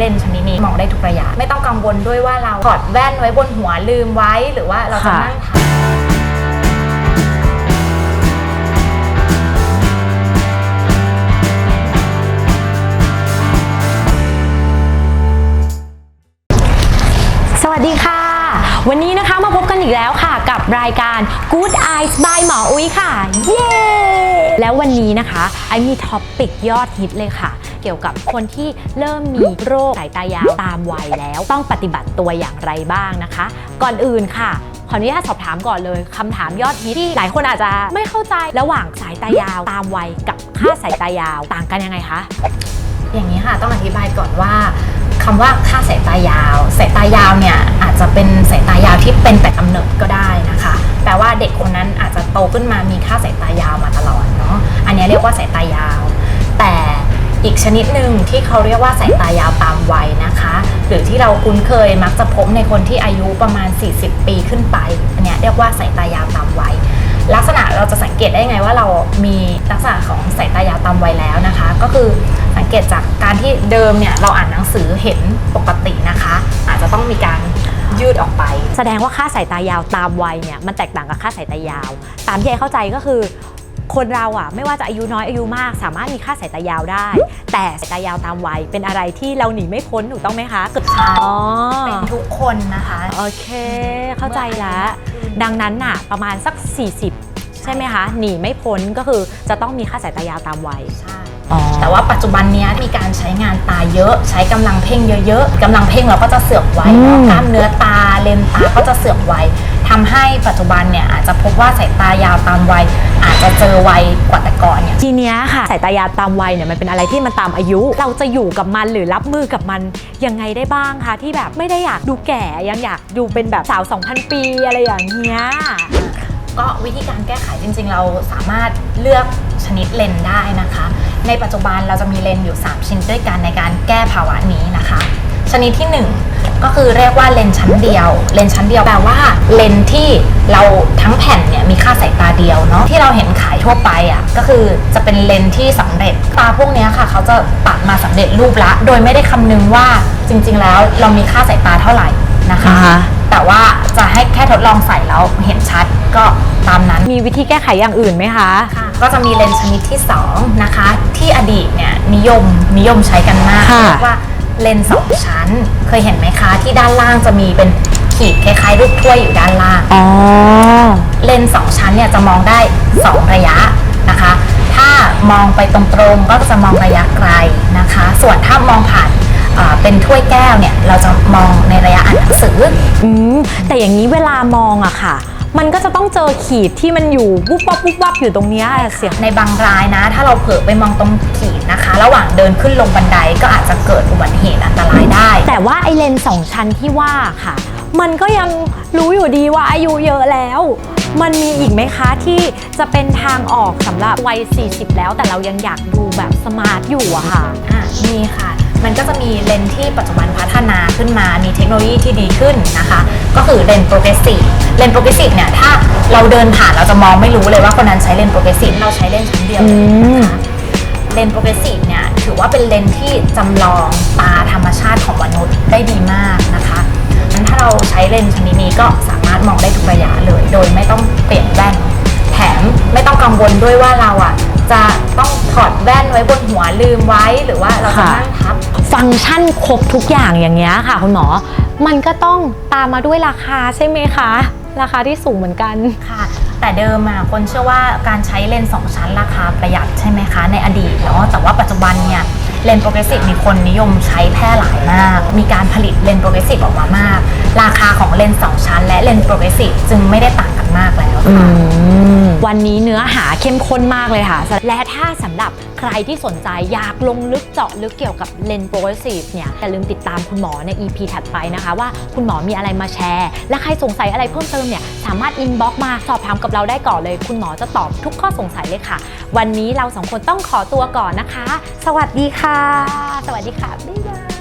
เลนส์ชนิดนี้มองได้ทุกระยะ ไม่ต้องกังวลด้วยว่าเราถอดแว่นไว้บนหัวลืมไว้ หรือว่าเราจะค่ะ นั่งทับสวัสดีค่ะ วันนี้นะคะมาพบกันอีกแล้วค่ะ กับรายการ Good Eyes by หมออุ้ยค่ะ เย้ แล้ววันนี้นะคะ ไอมีท็อปปิกยอดฮิตเลยค่ะเกี่ยวกับคนที่เริ่มมีโรคสายตายาวตามวัยแล้ว ต้องปฏิบัติตัวอย่างไรบ้างนะคะ ก่อนอื่นค่ะขออนุญาตสอบถามก่อนเลยคำถามยอดฮิตที่หลายคนอาจจะไม่เข้าใจระหว่างสายตายาวตามวัยกับค่าสายตายาวต่างกันยังไงคะอย่างนี้ค่ะต้องอธิบายก่อนว่าคำว่าค่าสายตายาว สายตายาวเนี่ยอาจจะเป็นสายตายาวที่เป็นแต่กำเนิดก็ได้นะคะแปลว่าเด็กคนนั้นอาจจะโตขึ้นมามีค่าสายตายาวมาตลอดเนาะอันนี้เรียกว่าสายตายาว แต่ อีกชนิดหนึ่งที่เขาเรียกว่าสายตายาวตามวัยนะคะ หรือที่เราคุ้นเคยมักจะพบในคนที่อายุประมาณ 40 ปีขึ้นไปอันเนี้ยเรียกว่าสายตายาวตามวัยลักษณะเราจะสังเกตได้ไงว่าเรามีลักษณะของสายตายาวตามวัยแล้วนะคะ ก็คือสังเกตจากการที่เดิมเนี่ยเราอ่านหนังสือเห็นปกตินะคะ อาจจะต้องมีการยืดออกไป แสดงว่าค่าสายตายาวตามวัยเนี่ยมันแตกต่างกับค่าสายตายาว ตามที่ไอเข้าใจก็คือ คนเราอะไม่ว่าจะอายุน้อยอายุมาก สามารถมีค่าสายตายาวได้ แต่สายตายาวตามวัยเป็นอะไรที่เราหนีไม่พ้นถูกต้องไหมคะเกิดใช่อ๋อเป็นทุกคนนะคะ โอเค เข้าใจแล้ว ดังนั้นน่ะประมาณสัก 40 ใช่ไหมคะ หนีไม่พ้นก็คือจะต้องมีค่าสายตายาวตามวัยใช่อ๋อแต่ว่าปัจจุบันเนี้ยมีการใช้งานตาเยอะ ใช้กำลังเพ่งเยอะๆกำลังเพ่งเราก็จะเสื่อมไวเนอะกล้ามเนื้อตาเลนส์ตาก็จะเสื่อมไวทำให้ปัจจุบันเนี่ยอาจจะพบว่าสายตายาวตามวัยอา จจะเจอไวกว่าแต่ก่อนเนี่ยทีเนี้ยค่ะสายตายาวตามวัยเนี่ยมันเป็นอะไรที่มันตามอายุ เราจะอยู่กับมันหรือรับมือกับมันยังไงได้บ้างคะที่แบบไม่ได้อยากดูแก่ยังอยากดูเป็นแบบสาว 2,000 ปีอะไรอย่างเงี้ยก็วิธีการแก้ไขจริงๆ เราสามารถเลือกชนิดเลนส์ได้นะคะ ในปัจจุบันเราจะมีเลนส์อยู่ 3 ชิ้นด้วยกันในการแก้ภาวะนี้นะคะ ชนิดที่ 1 ก็คือเรียกว่าเลนส์ชั้นเดียว เลนส์ชั้นเดียวแปลว่าเลนส์ที่เราทั้งแผ่นเนี่ยมีค่าสายตาเดียวเนาะที่เราเห็นขายทั่วไปอะก็คือจะเป็นเลนส์ที่สำเร็จตาพวกเนี้ยค่ะเขาจะตัดมาสำเร็จรูปละ โดยไม่ได้คำนึงว่าจริง ๆ แล้วเรามีค่าสายตาเท่าไหร่นะคะอ่าฮะแต่ว่าจะให้แค่ทดลองใส่แล้วเห็นชัดก็ตามนั้นมีวิธีแก้ไขอย่างอื่นไหมคะ ก็จะมีเลนส์ชนิดที่ 2 นะคะ ที่อดีตเนี่ยนิยมนิยมใช้กันมากค่ะเรียกว่า เลนส์สองชั้น เคยเห็นไหมคะ ที่ด้านล่างจะมีเป็นขีดคล้ายๆรูปถ้วยอยู่ด้านล่าง อ๋อ เลนส์สองชั้นเนี่ยจะมองได้ 2 ระยะนะคะ ถ้ามองไปตรงๆก็จะมองระยะไกลนะคะ ส่วนถ้ามองผ่านอ่าเป็นถ้วยแก้วเนี่ยเราจะมองในระยะอ่านหนังสือ อืม แต่อย่างนี้เวลามองอะค่ะ มันก็จะต้องเจอขีดที่มันอยู่วุบวับวุบวับอยู่ตรงเนี้ยเสียง ในบางรายนะ ถ้าเราเผลอไปมองตรงขีดนะคะ ระหว่างเดินขึ้นลงบันไดก็อาจจะเกิดอุบัติเหตุอันตรายได้ แต่ว่าไอเลนส์สองชั้นที่ว่าค่ะ มันก็ยังรู้อยู่ดีว่าอายุเยอะแล้ว มันมีอีกไหมคะที่จะเป็นทางออกสำหรับวัย 40 แล้ว แต่เรายังอยากดูแบบสมาร์ทอยู่อะค่ะ อะมีค่ะ มันก็จะมีเลนส์ที่ปัจจุบันพัฒนาขึ้นมา มีเทคโนโลยีที่ดีขึ้นนะคะ ก็คือเลนส์โปรเกรสซีฟ เลนส์โปรเกรสซีฟเนี่ย ถ้าเราเดินผ่านเราจะมองไม่รู้เลยว่าคนนั้นใช้เลนส์โปรเกรสซีฟ เราใช้เลนส์ชั้นเดียวนะคะเลนส์โปรเกรสซีฟเนี่ย ถือว่าเป็นเลนส์ที่จำลองตาธรรมชาติของมนุษย์ได้ดีมากนะคะงั้นถ้าเราใช้เลนส์ชนิดนี้ก็สามารถมองได้ทุกระยะเลย โดยไม่ต้องเปลี่ยนแว่น แถมไม่ต้องกังวลด้วยว่าเราอะจะต้อง ถอดแว่นไว้บนหัวลืมไว้หรือว่าเราจะค่ะนั่งทับ ฟังก์ชันครบทุกอย่างอย่างเงี้ยค่ะคุณหมอ มันก็ต้องตามมาด้วยราคาใช่ไหมคะ ราคาที่สูงเหมือนกันค่ะ แต่เดิมอะคนเชื่อว่าการใช้เลนส์สองชั้นราคาประหยัดใช่ไหมคะ ในอดีตเนาะแต่ว่าปัจจุบันเนี่ยเลนส์โปรเกรสซีฟมีคนนิยมใช้แพร่หลายมาก มีการผลิตเลนส์โปรเกรสซีฟออกมามาก ราคาของเลนส์สองชั้น และเลนส์โปรเกรสซีฟจึงไม่ได้ต่างกันมากแล้วค่ะ วันนี้เนื้อหาเข้มข้นมากเลยค่ะ และถ้าสำหรับใครที่สนใจอยากลงลึกเจาะลึกเกี่ยวกับเลนโปรเกรสซีฟเนี่ยอย่าลืมติดตามคุณหมอใน EP ถัดไปนะคะ ว่าคุณหมอมีอะไรมาแชร์ และใครสงสัยอะไรเพิ่มเติมเนี่ยสามารถอินบ็อกมาสอบถามกับเราได้ก่อนเลย คุณหมอจะตอบทุกข้อสงสัยเลยค่ะ วันนี้เราสองคนต้องขอตัวก่อนนะคะ สวัสดีค่ะ สวัสดีค่ะบ๊ายบาย